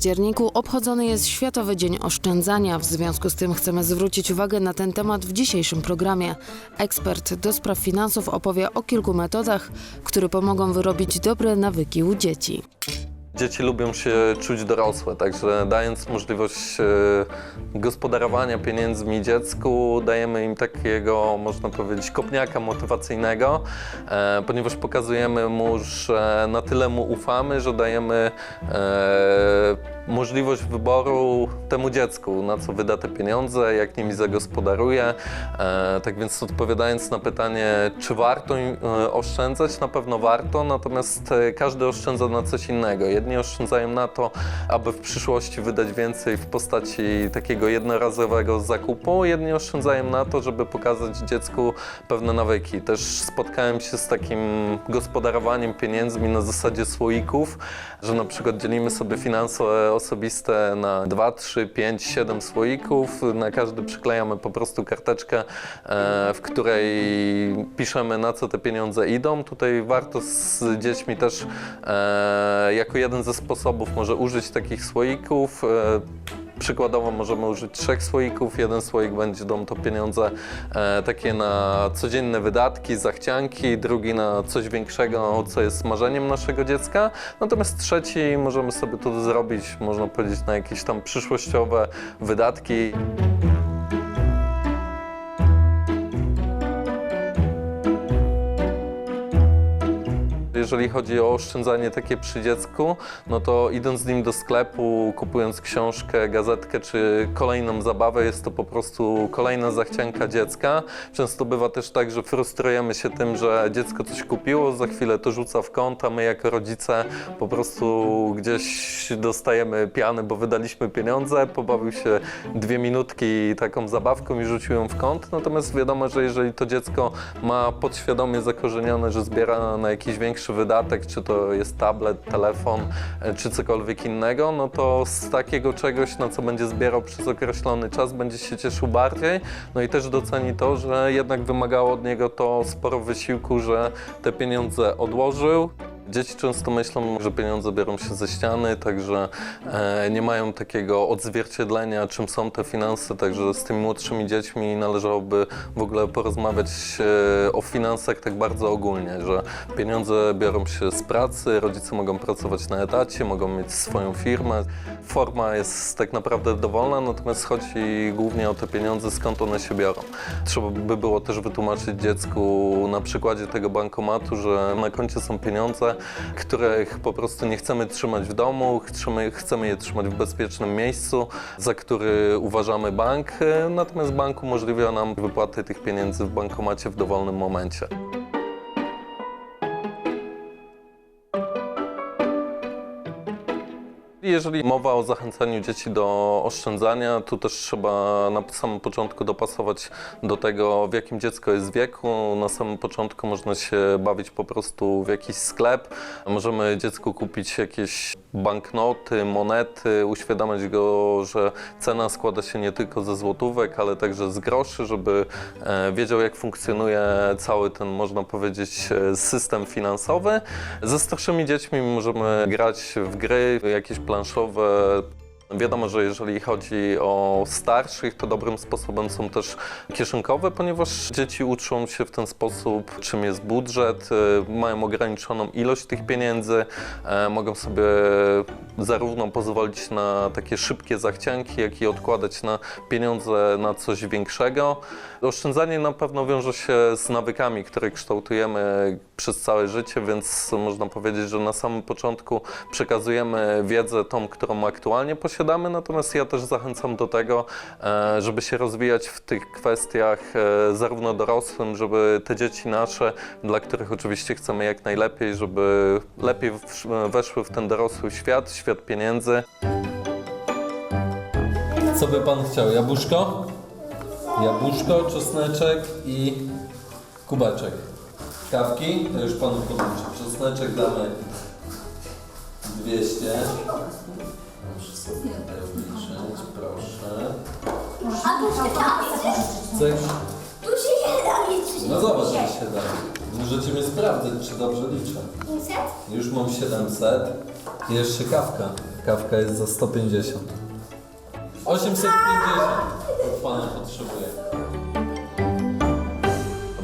październiku obchodzony jest Światowy Dzień Oszczędzania. W związku z tym chcemy zwrócić uwagę na ten temat w dzisiejszym programie. Ekspert do spraw finansów opowie o kilku metodach, które pomogą wyrobić dobre nawyki u dzieci. Dzieci lubią się czuć dorosłe, także dając możliwość e, gospodarowania pieniędzmi dziecku, dajemy im takiego, można powiedzieć, kopniaka motywacyjnego, e, ponieważ pokazujemy mu, że na tyle mu ufamy, że dajemy e, możliwość wyboru temu dziecku, na co wyda te pieniądze, jak nimi zagospodaruje. E, tak więc odpowiadając na pytanie, czy warto e, oszczędzać, na pewno warto, natomiast e, każdy oszczędza na coś innego. Jedni oszczędzają na to, aby w przyszłości wydać więcej w postaci takiego jednorazowego zakupu, jedni oszczędzają na to, żeby pokazać dziecku pewne nawyki. Też spotkałem się z takim gospodarowaniem pieniędzmi na zasadzie słoików, że na przykład dzielimy sobie finanse osobiste na 2, 3, 5, 7 słoików. Na każdy przyklejamy po prostu karteczkę, e, w której piszemy na co te pieniądze idą. Tutaj warto z dziećmi też e, jako jeden ze sposobów może użyć takich słoików. Przykładowo możemy użyć trzech słoików. Jeden słoik będzie dom to pieniądze e, takie na codzienne wydatki, zachcianki, drugi na coś większego, co jest marzeniem naszego dziecka. Natomiast trzeci możemy sobie to zrobić, można powiedzieć, na jakieś tam przyszłościowe wydatki. Jeżeli chodzi o oszczędzanie takie przy dziecku, no to idąc z nim do sklepu, kupując książkę, gazetkę czy kolejną zabawę, jest to po prostu kolejna zachcianka dziecka. Często bywa też tak, że frustrujemy się tym, że dziecko coś kupiło, za chwilę to rzuca w kąt, a my jako rodzice po prostu gdzieś dostajemy piany, bo wydaliśmy pieniądze, pobawił się dwie minutki taką zabawką i rzucił ją w kąt. Natomiast wiadomo, że jeżeli to dziecko ma podświadomie zakorzenione, że zbiera na jakiś większy wydatek, czy to jest tablet, telefon, e, czy cokolwiek innego, no to z takiego czegoś, na co będzie zbierał przez określony czas, będzie się cieszył bardziej. No i też doceni to, że jednak wymagało od niego to sporo wysiłku, że te pieniądze odłożył. Dzieci często myślą, że pieniądze biorą się ze ściany, także e, nie mają takiego odzwierciedlenia, czym są te finanse, także z tymi młodszymi dziećmi należałoby w ogóle porozmawiać e, o finansach tak bardzo ogólnie, że pieniądze biorą się z pracy, rodzice mogą pracować na etacie, mogą mieć swoją firmę. Forma jest tak naprawdę dowolna, natomiast chodzi głównie o te pieniądze, skąd one się biorą. Trzeba by było też wytłumaczyć dziecku na przykładzie tego bankomatu, że na koncie są pieniądze, których po prostu nie chcemy trzymać w domu, chcemy, chcemy je trzymać w bezpiecznym miejscu, za który uważamy bank, natomiast bank umożliwia nam wypłatę tych pieniędzy w bankomacie w dowolnym momencie. Jeżeli mowa o zachęcaniu dzieci do oszczędzania, tu też trzeba na samym początku dopasować do tego, w jakim dziecko jest wieku. Na samym początku można się bawić po prostu w jakiś sklep. Możemy dziecku kupić jakieś banknoty, monety, uświadamiać go, że cena składa się nie tylko ze złotówek, ale także z groszy, żeby e, wiedział, jak funkcjonuje cały ten, można powiedzieć, e, system finansowy. Ze starszymi dziećmi możemy grać w gry, jakieś plansowe Wiadomo, że jeżeli chodzi o starszych, to dobrym sposobem są też kieszonkowe, ponieważ dzieci uczą się w ten sposób, czym jest budżet, y, mają ograniczoną ilość tych pieniędzy, e, mogą sobie zarówno pozwolić na takie szybkie zachcianki, jak i odkładać na pieniądze na coś większego. Oszczędzanie na pewno wiąże się z nawykami, które kształtujemy przez całe życie, więc można powiedzieć, że na samym początku przekazujemy wiedzę tą, którą aktualnie posiadamy, natomiast ja też zachęcam do tego, e, żeby się rozwijać w tych kwestiach e, zarówno dorosłym, żeby te dzieci nasze, dla których oczywiście chcemy jak najlepiej, żeby lepiej weszły w ten dorosły świat, świat pieniędzy. Co by pan chciał? Jabłuszko? Jabłuszko, czosneczek i kubeczek. Kawki? To już panu podliczę. Czosneczek damy 200. Proszę sobie tutaj obliczyć, proszę. A tu się da liczyć? Chcesz? Tu się nie da liczyć. No zobacz, jak się da. Możecie mnie sprawdzić, czy dobrze liczę. 500? Już mam 700. I jeszcze kawka. Kawka jest za 150. 850 od pana potrzebuje.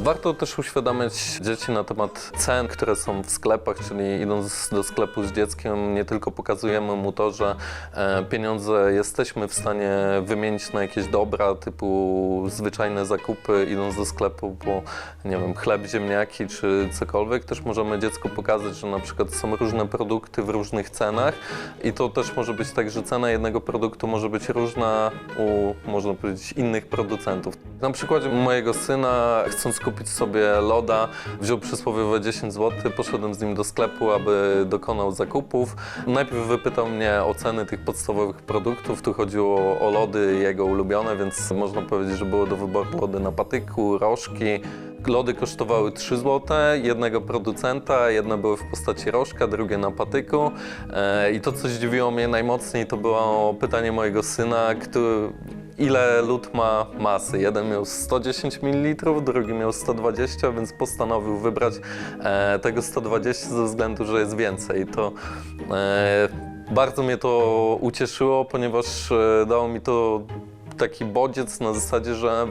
Warto też uświadamiać dzieci na temat cen, które są w sklepach, czyli idąc do sklepu z dzieckiem, nie tylko pokazujemy mu to, że e, pieniądze jesteśmy w stanie wymienić na jakieś dobra, typu zwyczajne zakupy, idąc do sklepu po, nie wiem, chleb, ziemniaki czy cokolwiek. Też możemy dziecku pokazać, że na przykład są różne produkty w różnych cenach i to też może być tak, że cena jednego produktu może być różna u, można powiedzieć, innych producentów. Na przykładzie mojego syna, chcąc kupić sobie loda, wziął przysłowiowe 10 zł, poszedłem z nim do sklepu, aby dokonał zakupów. Najpierw wypytał mnie o ceny tych podstawowych produktów. Tu chodziło o lody jego ulubione, więc można powiedzieć, że było do wyboru lody na patyku, rożki. Lody kosztowały 3 zł, jednego producenta, jedne były w postaci rożka, drugie na patyku. E, I to, co zdziwiło mnie najmocniej, to było pytanie mojego syna, który, ile lód ma masy. Jeden miał 110 ml, drugi miał 120, więc postanowił wybrać e, tego 120 ze względu, że jest więcej. To e, bardzo mnie to ucieszyło, ponieważ e, dało mi to taki bodziec na zasadzie, że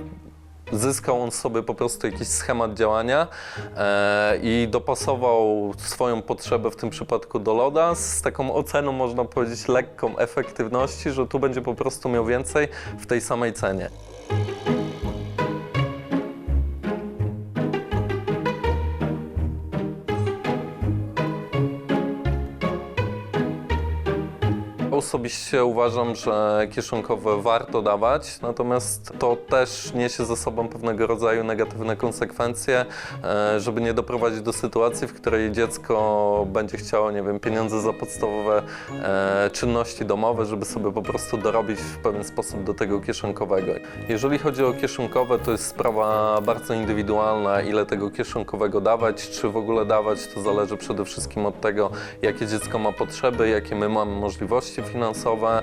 zyskał on sobie po prostu jakiś schemat działania e, i dopasował swoją potrzebę w tym przypadku do loda z taką oceną, można powiedzieć, lekką efektywności, że tu będzie po prostu miał więcej w tej samej cenie. Osobiście uważam, że kieszonkowe warto dawać, natomiast to też niesie ze sobą pewnego rodzaju negatywne konsekwencje, e, żeby nie doprowadzić do sytuacji, w której dziecko będzie chciało, nie wiem, pieniądze za podstawowe e, czynności domowe, żeby sobie po prostu dorobić w pewien sposób do tego kieszonkowego. Jeżeli chodzi o kieszonkowe, to jest sprawa bardzo indywidualna, ile tego kieszonkowego dawać, czy w ogóle dawać, to zależy przede wszystkim od tego, jakie dziecko ma potrzeby, jakie my mamy możliwości finansowe,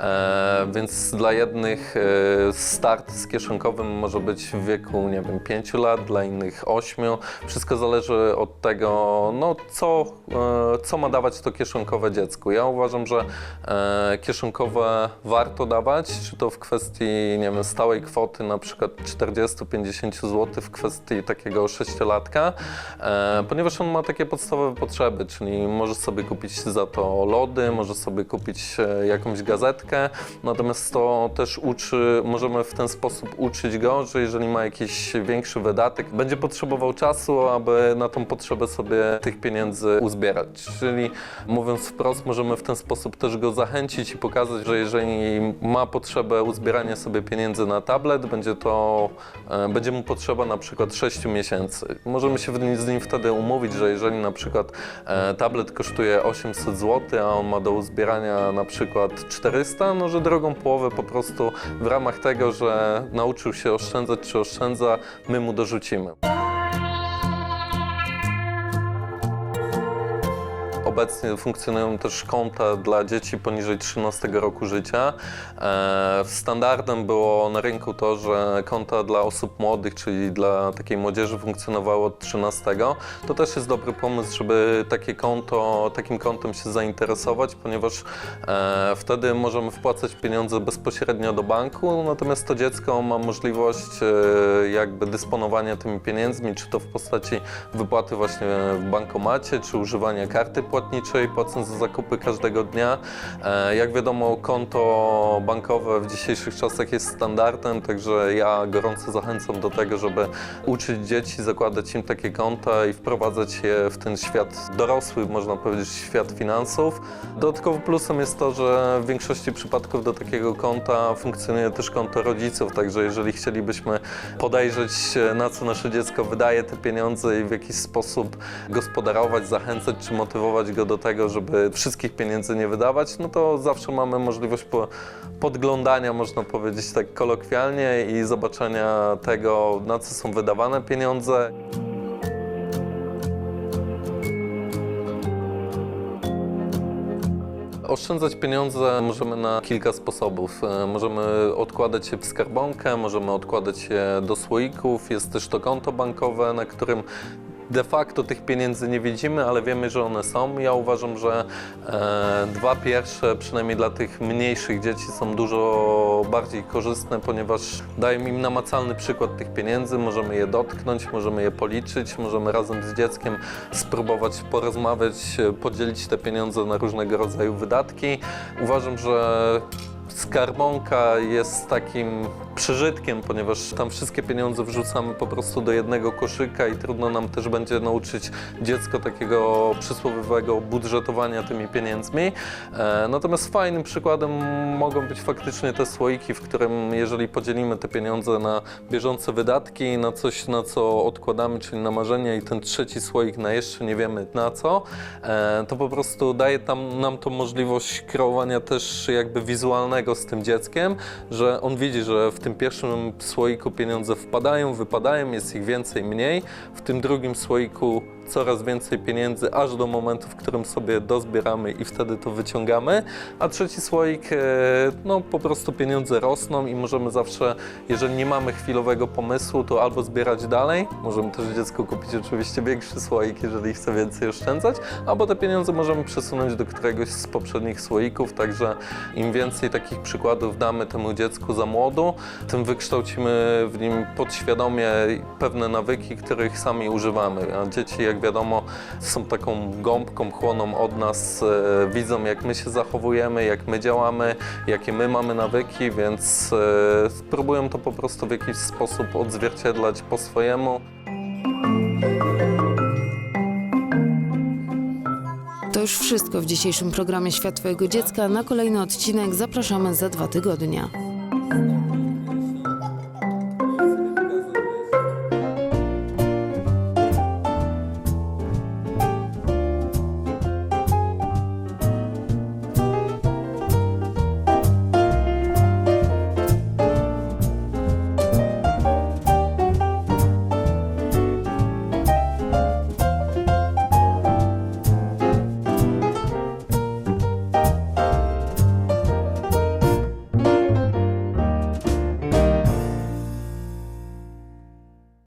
e, więc dla jednych e, start z kieszonkowym może być w wieku, nie wiem, 5 lat, dla innych 8. Wszystko zależy od tego, no, co, e, co ma dawać to kieszonkowe dziecku. Ja uważam, że kieszonkowe warto dawać, czy to w kwestii, nie wiem, stałej kwoty, na przykład 40-50 zł w kwestii takiego sześciolatka, ponieważ on ma takie podstawowe potrzeby, czyli może sobie kupić za to lody, może sobie kupić e, jakąś gazetkę, natomiast to też uczy, możemy w ten sposób uczyć go, że jeżeli ma jakiś większy wydatek, będzie potrzebował czasu, aby na tą potrzebę sobie tych pieniędzy uzbierać. Czyli mówiąc wprost, możemy w ten sposób też go zachęcić i pokazać, że jeżeli ma potrzebę uzbierania sobie pieniędzy na tablet, będzie to, e, będzie mu potrzeba na przykład 6 miesięcy. Możemy się z nim wtedy umówić, że jeżeli na przykład e, tablet kosztuje 800 zł, a on ma do uzbierania na przykład 400, no że drugą połowę po prostu w ramach tego, że nauczył się oszczędzać czy oszczędza, my mu dorzucimy. Obecnie funkcjonują też konta dla dzieci poniżej 13 roku życia. E, Standardem było na rynku to, że konta dla osób młodych, czyli dla takiej młodzieży funkcjonowały od 13. To też jest dobry pomysł, żeby takie konto, takim kontem się zainteresować, ponieważ e, wtedy możemy wpłacać pieniądze bezpośrednio do banku, natomiast to dziecko ma możliwość e, jakby dysponowania tymi pieniędzmi, czy to w postaci wypłaty właśnie w bankomacie, czy używania karty płatniczej, płacąc za zakupy każdego dnia. E, Jak wiadomo, konto bankowe w dzisiejszych czasach jest standardem, także ja gorąco zachęcam do tego, żeby uczyć dzieci, zakładać im takie konta i wprowadzać je w ten świat dorosły, można powiedzieć, świat finansów. Dodatkowo plusem jest to, że w większości przypadków do takiego konta funkcjonuje też konto rodziców, także jeżeli chcielibyśmy podejrzeć, na co nasze dziecko wydaje te pieniądze i w jakiś sposób gospodarować, zachęcać czy motywować go do tego, żeby wszystkich pieniędzy nie wydawać, no to zawsze mamy możliwość po, podglądania, można powiedzieć tak kolokwialnie i zobaczenia tego, na co są wydawane pieniądze. Oszczędzać pieniądze możemy na kilka sposobów. E, Możemy odkładać je w skarbonkę, możemy odkładać je do słoików. Jest też to konto bankowe, na którym de facto tych pieniędzy nie widzimy, ale wiemy, że one są. Ja uważam, że e, dwa pierwsze, przynajmniej dla tych mniejszych dzieci, są dużo bardziej korzystne, ponieważ dają im namacalny przykład tych pieniędzy. Możemy je dotknąć, możemy je policzyć, możemy razem z dzieckiem spróbować porozmawiać, e, podzielić te pieniądze na różnego rodzaju wydatki. Uważam, że Skarbonka jest takim przeżytkiem, ponieważ tam wszystkie pieniądze wrzucamy po prostu do jednego koszyka i trudno nam też będzie nauczyć dziecko takiego przysłowiowego budżetowania tymi pieniędzmi. E, natomiast fajnym przykładem mogą być faktycznie te słoiki, w którym jeżeli podzielimy te pieniądze na bieżące wydatki, na coś, na co odkładamy, czyli na marzenia i ten trzeci słoik na jeszcze nie wiemy na co, e, to po prostu daje tam, nam to możliwość kreowania też jakby wizualnego z tym dzieckiem, że on widzi, że w tym pierwszym słoiku pieniądze wpadają, wypadają, jest ich więcej, mniej. W tym drugim słoiku coraz więcej pieniędzy, aż do momentu, w którym sobie dozbieramy i wtedy to wyciągamy. A trzeci słoik, e, no po prostu pieniądze rosną i możemy zawsze, jeżeli nie mamy chwilowego pomysłu, to albo zbierać dalej, możemy też dziecku kupić oczywiście większy słoik, jeżeli chce więcej oszczędzać, albo te pieniądze możemy przesunąć do któregoś z poprzednich słoików, także im więcej takich przykładów damy temu dziecku za młodu, tym wykształcimy w nim podświadomie pewne nawyki, których sami używamy. A dzieci, jak wiadomo, są taką gąbką, chłoną od nas, e, widzą jak my się zachowujemy, jak my działamy, jakie my mamy nawyki, więc e, spróbują to po prostu w jakiś sposób odzwierciedlać po swojemu. To już wszystko w dzisiejszym programie Świat Twojego Dziecka. Na kolejny odcinek zapraszamy za dwa tygodnie.